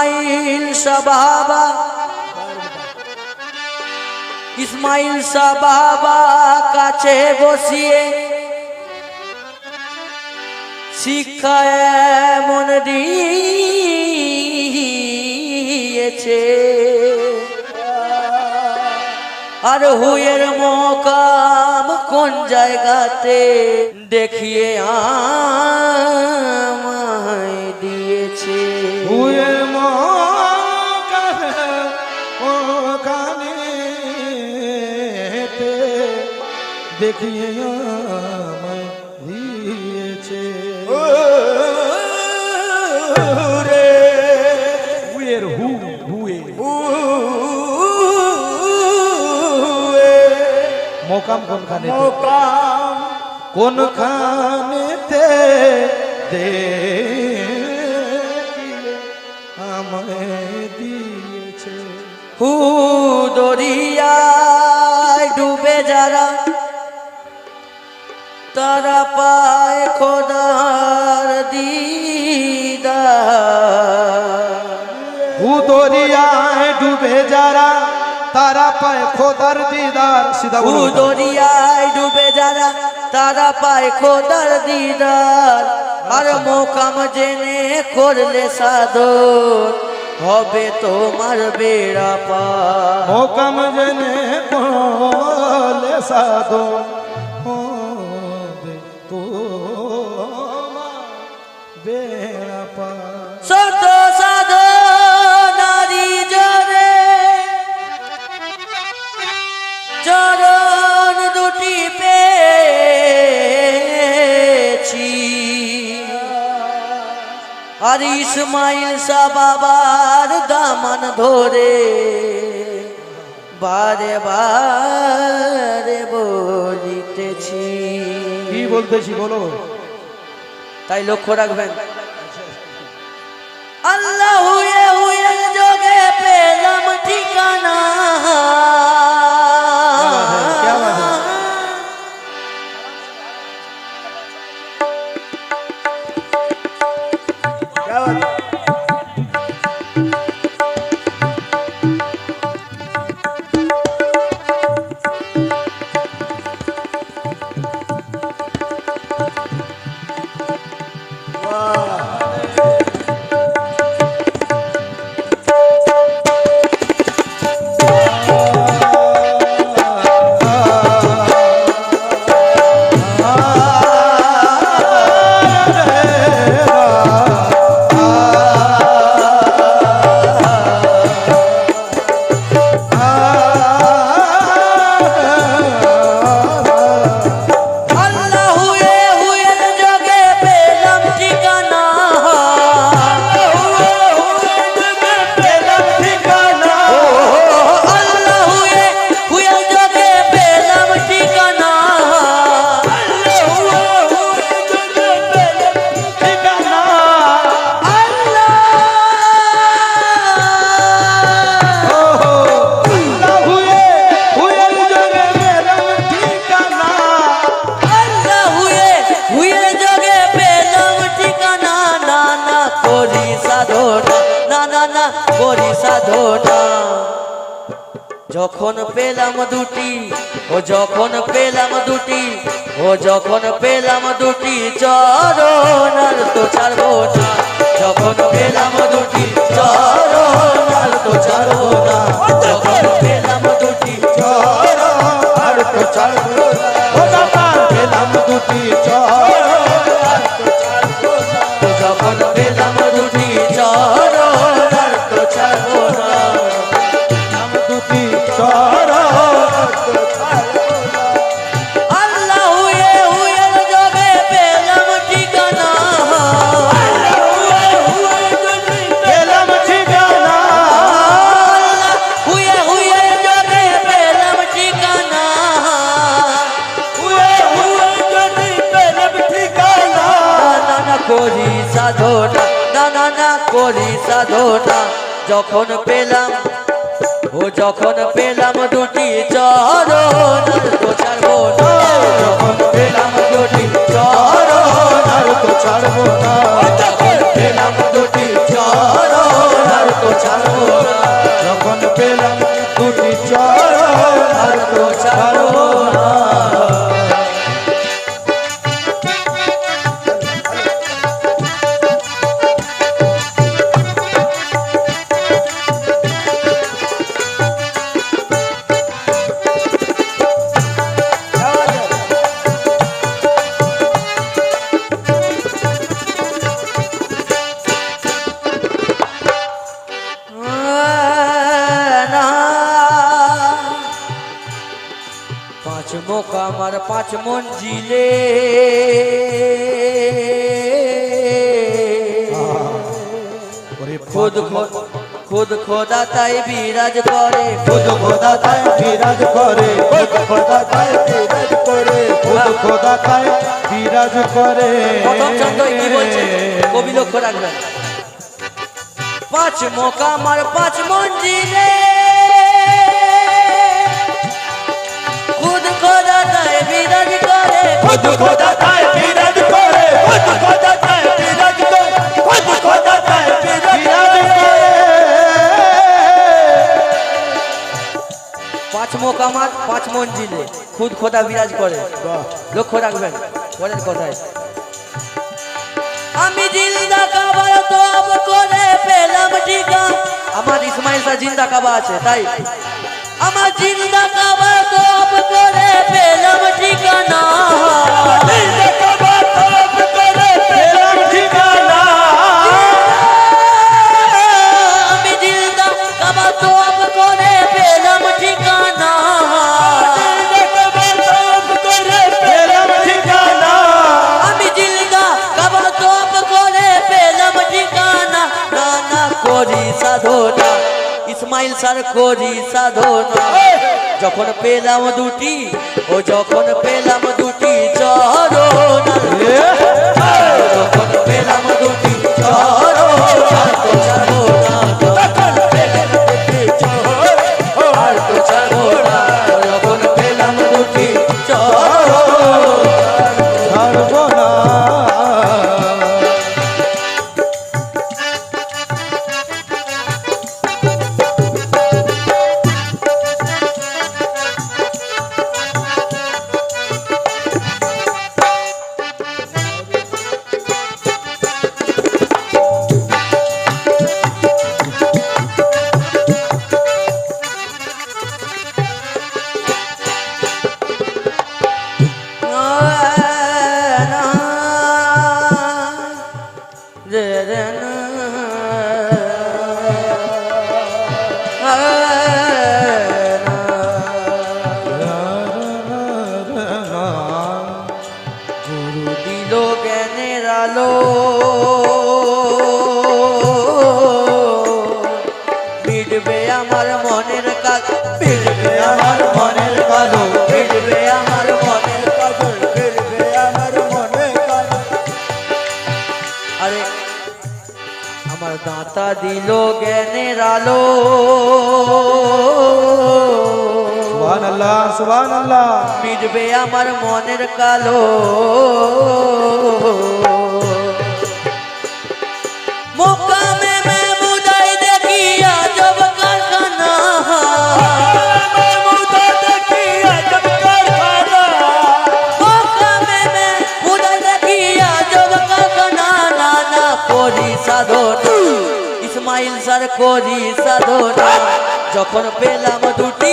ইসমাইল শাহ বাবা ইসমাইল শাহ বাবা কাছে বসিয়ে শিক্ষা এমন দিয়েছে। আর হুয়ের মোকাম কোন জায়গাতে দেখিয়ে আমায় দিয়েছে? দেখিয়ে আমায় দিয়েছে। হুয়ের হু হুয়ে। মোকাম কোনখানে? কোনখানেতে দেখিয়ে আমায় দিয়েছে। হু দরিয়ায় ডুবে যারা তারা পায় খোদার দিদার। উদরিয়ায় ডুবে যারা তারা পায় খোদার দিদার। সিধা হু বলুন। দরিয়ায় ডুবে যারা তারা পায় খোদার দিদার। আর মোকাম জেনে করলে সাধন হবে তোমার বেড়া পার। মোকাম জেনে বলে সাধো ইসমাইল শাহ বাবার দামান ধরে। বারে বারে বলিতেছি। কি বলতেছি বলো? তাই লক্ষ্য রাখবেন আল্লাহ যখন পেলাম দুটি, ও যখন পেলাম দুটি, ও যখন পেলাম দুটি চরণ আর তো ছাড়বো না। যখন পেলাম দুটি চরণার তো ছাড়বো না। সাধনা যখন পেলাম, ও যখন পেলাম দুটি চরণ তো ছাড়বো না। যখন পেলাম দুটি চরণ পেলাম মঞ্জিলে খুদ খোদ খুদ তাই বিরাজ করে। খুদ খোদা তাই বিরাজ করে। খুদ খোদা তাই বিরাজ করে। খুদ খোদা তাই বিরাজ করে। প্রথম ছন্দ কি বলছে? কবি লক্ষ্য রাখবেন। পাঁচ মোকামার পাঁচ মঞ্জিলে খুদ তাই বিরাজ করে। খুদ খোদা তাই বিরাজ করে। খুদ খোদা তাই বিরাজ করে। খুদ খোদা তাই বিরাজ করে। পাঁচ মোকামার পাঁচ মঞ্জিলে খুদ খোদা বিরাজ করে। লক্ষ্য রাখবেন পরের কথায়। আমি জিন্দা কাবার তব করে পেলাম টিকা আমার ইসমাইল জিন্দা কাবা আছে তাই? আমার জিন্দা কাবার তব করে পেলাম ঠিকানা। ইসমাইল সার করি সাধনা। যখন পেলাম দুটি ও যখন পেলাম দুটি চরণ। যখন পেলাম দুটি দিল জ্ঞানের আলো মিটবে আমার মনের কাজ মিটবে আমার মনের কালো মিটবে আমার মনের কাজল ফিরবে আমার মনে কালো আরে, আমার দাঁতা দিল জ্ঞানের আলো সুবহানাল্লাহ সুবহানাল্লাহ মিটবে আমার মনের কালো মোকামে মে বুঝাই দেখি আজব কারখানা মোকামে মে বুঝাই দেখি আজব কারখানা নানা করি সাধনা ইসমাইল স্যার করি সাধনা যখন পেলাম দুটি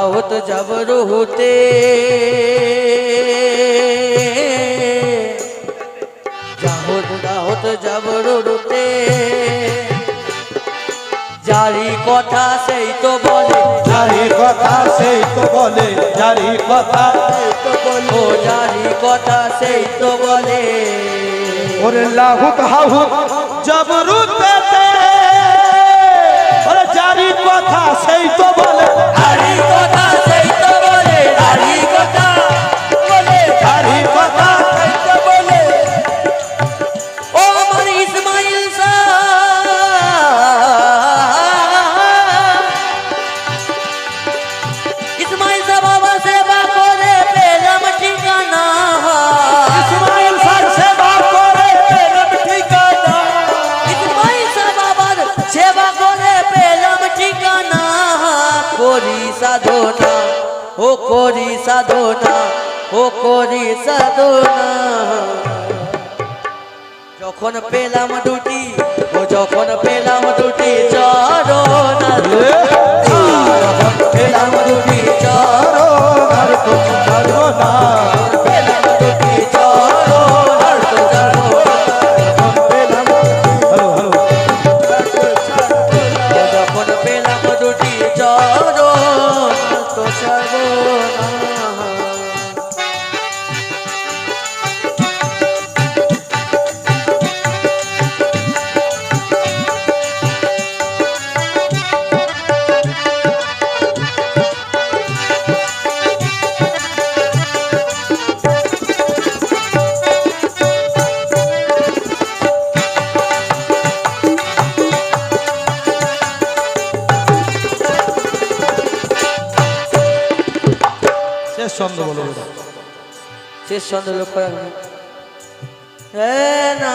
দাওত জবর হতে যাহত দাওত জবর হতে যারি কথা সেই তো বলে। যারি কথা সেই তো বলে যারি কথা সেই তো বলে। ও যারি কথা সেই তো বলে। ওরে লাহুত হাহুত জবরুতে ওরে যারি কথা সেই তো বলে। করি সাধনা যখন পেলাম দুটি, ও যখন পেলাম দুটি চরণ। পেলাম দুটি চরণ, আর তো শেষ ছন্দ বলো। শেষ ছন্দ। লক্ষ্য রাখবেন হে না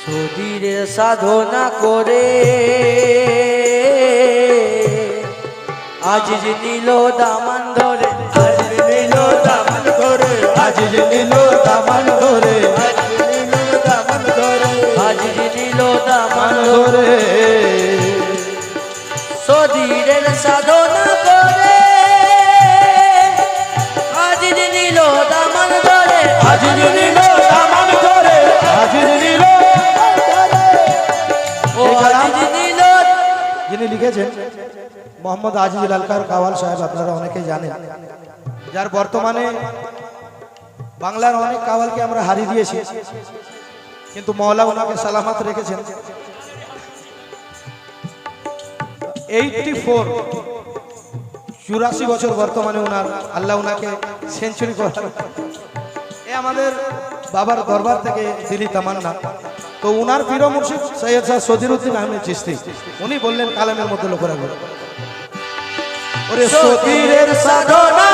সুধীরে সাধনা করে আজ যে নিল দামান ধরে লিখেছেন মোহাম্মদ আজিজ লালকার কাওয়াল সাহেব, আপনারা অনেকেই জানেন। যার বর্তমানে বাংলার অনেক কাওয়ালকে আমরা হারিয়ে দিয়েছি। কিন্তু মৌলা ওনাকে সালামাত রেখেছেন। এইটটি ফোর, চুরাশি বছর বর্তমানে ওনার, আল্লাহ ওনাকে সেঞ্চুরি করার এ আমাদের বাবার দরবার থেকে দিলি তামান্না। তো উনার প্রিয় মুর্শিদ সৈয়দ শাহ সদিরুদ্দিন আহমেদ চিস্তি উনি বললেন, কালামের মধ্যে লোকেরা ওরে সতীরের সাধনা